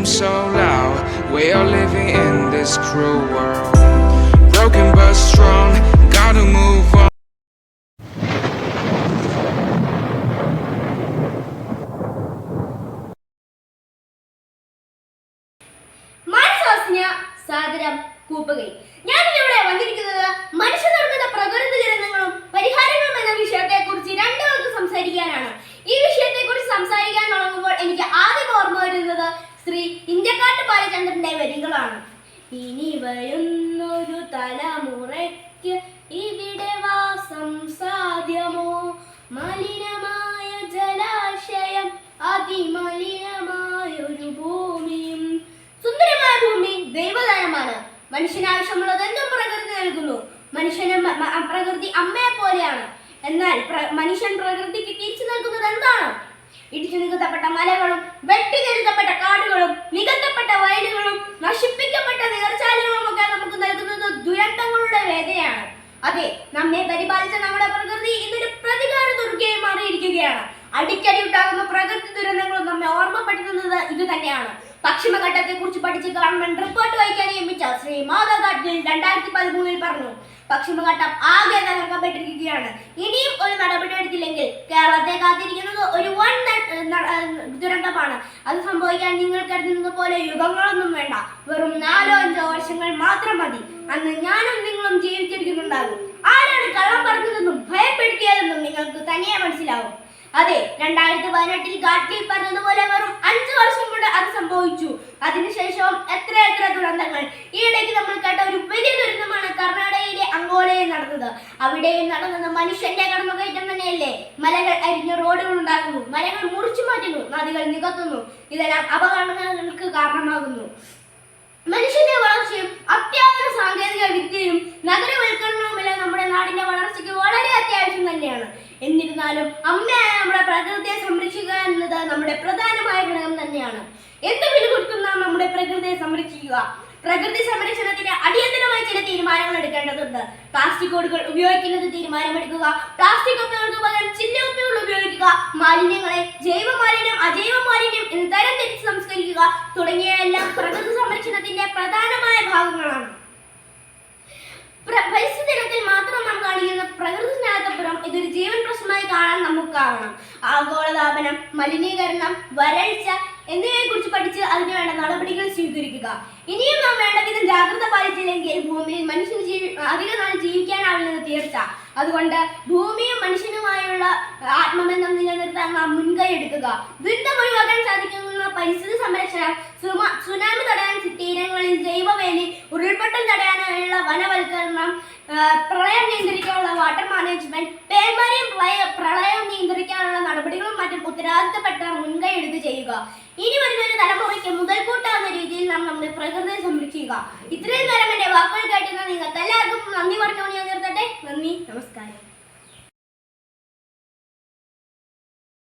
seem so loud. We are living in this cruel world. Broken but strong, gotta move on. സാദരം കൂപ്പുകൈ ഞാൻ ഇവിടെ വന്നിരിക്കുന്നത് മനുഷ്യ മനുഷ്യനിർമ്മിത പ്രകൃതി ദുരന്തങ്ങളും പരിഹാരങ്ങളും എന്ന വിഷയത്തെ കുറിച്ച് രണ്ടു പേർക്ക് സംസാരിക്കാനാണ് ഈ വിഷയത്തെ കുറിച്ച് സംസാരിക്കാൻ തുടങ്ങുമ്പോൾ എനിക്ക് ആദ്യം ഓർമ്മ വരുന്നത് ശ്രീ ഇന്ത്യക്കാട്ട് ബാലചന്ദ്രന്റെ വരികളാണ്. ഇനി വരുന്നൊരു തലമുറയ്ക്ക് ഇവിടെ വാസം സാധ്യമോ? മലിനമായ ജലാശയം അതിമലിനമായൊരു ഭൂമിയും. സുന്ദരമായ ഭൂമി ദൈവദാനമാണ്. മനുഷ്യനാവശ്യമുള്ളതെന്നും പ്രകൃതി നൽകുന്നു. മനുഷ്യന് പ്രകൃതി അമ്മയെ പോലെയാണ്. എന്നാൽ മനുഷ്യൻ പ്രകൃതിക്ക് തിരിച്ചു നൽകുന്നത് എന്താണ്? ഇടിച്ചു നികത്തപ്പെട്ട മലകളും വെട്ടി നികത്തപ്പെട്ട കാടുകളും നികത്തപ്പെട്ട വയലുകളും നശിപ്പിക്കപ്പെട്ട നീർച്ചാലുകളും ഒക്കെ നമുക്ക് നൽകുന്നത് ദുരന്തങ്ങളുടെ വേദനയാണ്. അതെ നമ്മെ പരിപാലിച്ച നമ്മുടെ പ്രകൃതി ഇതൊരു പ്രതികാര ദുർഗയെ മാറിയിരിക്കുകയാണ്. അടിക്കടി ഉണ്ടാകുന്ന പ്രകൃതി ദുരന്തങ്ങളും നമ്മെ ഓർമ്മപ്പെടുത്തുന്നത് ഇത് തന്നെയാണ് പശ്ചിമഘട്ടത്തെ കുറിച്ച് പഠിച്ച് ഗവൺമെന്റ് റിപ്പോർട്ട് വായിക്കാൻ നിയമിച്ച ശ്രീ മാധവ് രണ്ടായിരത്തി പതിമൂന്നിൽ പറഞ്ഞു പശ്ചിമഘട്ടം ആകെ തകർക്കപ്പെട്ടിരിക്കുകയാണ്. ഇനിയും ഒരു നടപടി എടുത്തില്ലെങ്കിൽ കേരളത്തെ കാത്തിരിക്കുന്നത് ഒരു വൺ ദുരന്തമാണ്. അത് സംഭവിക്കാൻ നിങ്ങൾ കരുതുന്നത് പോലെ യുഗങ്ങളൊന്നും വേണ്ട. വെറും നാലോ അഞ്ചോ വർഷങ്ങൾ മാത്രം മതി. അന്ന് ഞാനും നിങ്ങളും ജീവിച്ചിരിക്കുന്നുണ്ടാകും. ആരാണ് കള്ളം പറഞ്ഞതെന്നും ഭയപ്പെടുത്തിയതെന്നും നിങ്ങൾക്ക് തനിയെ മനസ്സിലാവും. അതെ രണ്ടായിരത്തി പതിനെട്ടിൽ ഗാഡ്ഗിൽ പറഞ്ഞതുപോലെ വെറും അഞ്ചു വർഷം കൊണ്ട് അത് സംഭവിച്ചു. അതിനുശേഷവും എത്ര എത്ര ദുരന്തങ്ങൾ. ഈയിടയ്ക്ക് നമ്മൾ കേട്ട ഒരു വലിയ ദുരന്തമാണ് കർണാടകയിലെ അങ്കോളയിൽ നടന്നത്. അവിടെയും നടന്നത് മനുഷ്യന്റെ കടന്നുകയറ്റം തന്നെയല്ലേ? മലകൾ അരിഞ്ഞ റോഡുകൾ ഉണ്ടാകുന്നു. മാറ്റുന്നു നദികൾ നികത്തുന്നു ഇതെല്ലാം അപകടങ്ങൾക്ക് കാരണമാകുന്നു. മനുഷ്യന്റെ വളർച്ചയും അത്യാധുനിക സാങ്കേതിക വിദ്യയും നഗരവൽക്കരണവുമെല്ലാം നമ്മുടെ നാടിന്റെ വളർച്ചയ്ക്ക് വളരെ അത്യാവശ്യം തന്നെയാണ്. എന്നിരുന്നാലും അമ്മയായ നമ്മുടെ പ്രകൃതിയെ സംരക്ഷിക്കുക എന്നത് നമ്മുടെ പ്രധാനമായ ഘടകം തന്നെയാണ്. എന്ത് വില കൊടുത്തും നാം നമ്മുടെ പ്രകൃതിയെ സംരക്ഷിക്കുക. പ്രകൃതി സംരക്ഷണത്തിന് അടിയന്തരമായി ചില തീരുമാനങ്ങൾ എടുക്കേണ്ടതുണ്ട്. പ്ലാസ്റ്റിക് കോടുകൾ ഉപയോഗിക്കുന്നത് തീരുമാനമെടുക്കുക. പ്ലാസ്റ്റിക് കുപ്പികൾക്ക് പകരം ചില്ല കുപ്പികൾ ഉപയോഗിക്കുക. മാലിന്യങ്ങളെ ജൈവ മാലിന്യം അജൈവ മാലിന്യം എന്ന് തരം തിരിച്ച് സംസ്കരിക്കുക തുടങ്ങിയവയെല്ലാം പ്രകൃതി സംരക്ഷണത്തിന്റെ പ്രധാനമായ ഭാഗങ്ങളാണ്. പ്ര- പരിസ്ഥിതി ദിനത്തിൽ മാത്രം നാം കാണിക്കുന്ന പ്രകൃതി സ്നേഹത്തപ്പുറം ഇതൊരു ജീവൻ പ്രശ്നമായി കാണാൻ നമുക്കാവണം ആഗോളതാപനം മലിനീകരണം വരൾച്ച എന്നിവയെ കുറിച്ച് പഠിച്ച് അതിന് വേണ്ട നടപടികൾ സ്വീകരിക്കുക? ഇനിയും നാം വേണ്ട വിധം ജാഗ്രത പാലിച്ചില്ലെങ്കിൽ ഭൂമിയിൽ മനുഷ്യൻ ജീവി അധിക നാൾ ജീവിക്കാനാവില്ലെന്ന് തീർച്ച. അതുകൊണ്ട് ഭൂമിയും മനുഷ്യനുമായുള്ള ആത്മബന്ധം നിലനിർത്താൻ നാം മുൻകൈ എടുക്കുക. ദുരിതം ഒഴിവാക്കാൻ സാധിക്കുന്ന പരിസ്ഥിതി സംരക്ഷണം സുനാമി തടയാൻ തീരങ്ങളിൽ ജൈവവേലി ഉരുൾപൊട്ടൽ തടയാനുള്ള വനവൽക്കരണം പ്രളയം നിയന്ത്രിക്കാനുള്ള വാട്ടർ മാനേജ്മെന്റ് പേന്മാരെയും പ്രളയം നിയന്ത്രിക്കാനുള്ള നടപടികളും മറ്റും ഉത്തരവാദിത്തപ്പെട്ട മുൻകൈ എടുത്ത് ചെയ്യുക. ഇനി വരുന്ന ഒരു തലമുറയ്ക്ക് മുതൽക്കൂട്ടാവുന്ന രീതിയിൽ നാം നമ്മുടെ പ്രകൃതിയെ സംരക്ഷിക്കുക. ഇത്രയും നേരം എന്റെ വാക്കുകൾ കേട്ടുന്ന നിങ്ങൾക്ക് എല്ലാവർക്കും നന്ദി പറഞ്ഞുകൊണ്ട് ഞാൻ നിർത്തട്ടെ. നന്ദി നമസ്കാരം.